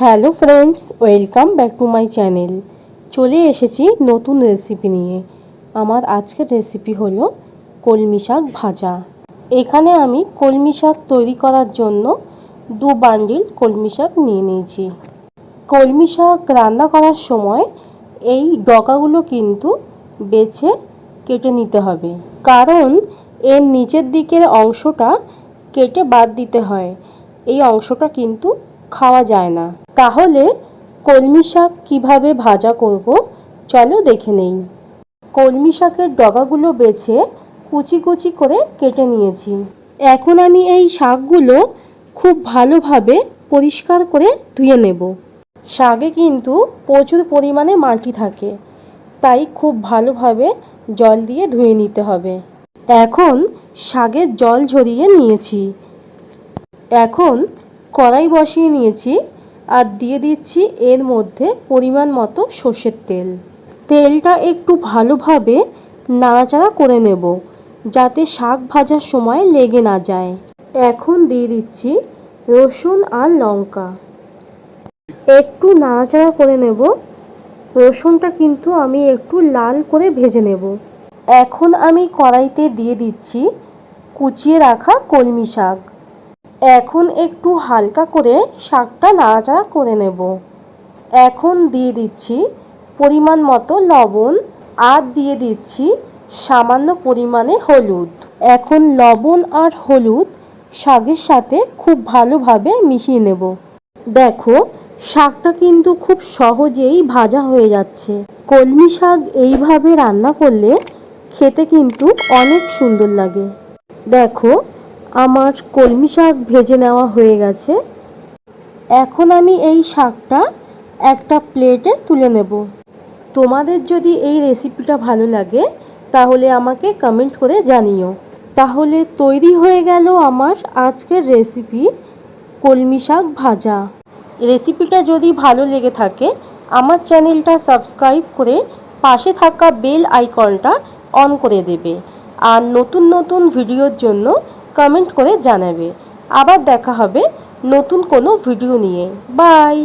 Hello friends, welcome back to my channel. চলে এসেছি নতুন রেসিপি নিয়ে। আমার আজকের রেসিপি হলো কলমি শাক ভাজা। এখানে আমি কলমি শাক তৈরি করার জন্য দু বান্ডিল কলমি শাক নিয়ে নিয়েছি। কলমি শাক রান্না করার সময় এই ডগাগুলো কিন্তু বেছে কেটে নিতে হবে। কারণ এর নিচের দিকের অংশটা কেটে বাদ দিতে হয়। এই অংশটা কিন্তু খাওয়া যায় না। তাহলে কলমি শাক কীভাবে ভাজা করব? চলো দেখে নেই। কলমি শাকের ডগাগুলো বেছে কুচি কুচি করে কেটে নিয়েছি। এখন আমি এই শাকগুলো খুব ভালোভাবে পরিষ্কার করে ধুয়ে নেব। শাকে কিন্তু প্রচুর পরিমাণে মাটি থাকে, তাই খুব ভালোভাবে জল দিয়ে ধুয়ে নিতে হবে। এখন শাকের জল ঝরিয়ে নিয়েছি। এখন কড়াই বসিয়ে নিয়েছি আর দিয়ে দিচ্ছি এর মধ্যে পরিমাণ মতো সর্ষের তেল। তেলটা একটু ভালোভাবে নাড়াচাড়া করে নেব যাতে শাক ভাজার সময় লেগে না যায়। এখন দিয়ে দিচ্ছি রসুন আর লঙ্কা। একটু নাড়াচাড়া করে নেব। রসুনটা কিন্তু আমি একটু লাল করে ভেজে নেব। এখন আমি কড়াইতে দিয়ে দিচ্ছি কুচিয়ে রাখা কলমি শাক। এখন একটু হালকা করে শাকটা নাড়াচাড়া করে নেব। এখন দিয়ে দিচ্ছি পরিমাণ মতো লবণ আর দিয়ে দিচ্ছি সামান্য পরিমাণে হলুদ। এখন লবণ আর হলুদ শাকের সাথে খুব ভালোভাবে মিশিয়ে নেব। দেখো, শাকটা কিন্তু খুব সহজেই ভাজা হয়ে যাচ্ছে। কলমি শাক এইভাবে রান্না করলে খেতে কিন্তু অনেক সুন্দর লাগে। দেখো আমার কলমি শাক ভেজে নেওয়া হয়ে গেছে। এখন আমি এই শাকটা একটা প্লেটে তুলে নেব। তোমাদের যদি এই রেসিপিটা ভালো লাগে, তাহলে আমাকে কমেন্ট করে জানিও। তাহলে তৈরি হয়ে গেল আমার আজকের রেসিপি কলমি শাক ভাজা। রেসিপিটা যদি ভালো লেগে থাকে, আমার চ্যানেলটা সাবস্ক্রাইব করে পাশে থাকা বেল আইকনটা অন করে দেবে। আর নতুন নতুন ভিডিওর জন্য কমেন্ট করে জানাবে। আবার দেখা হবে নতুন কোনো ভিডিও নিয়ে। বাই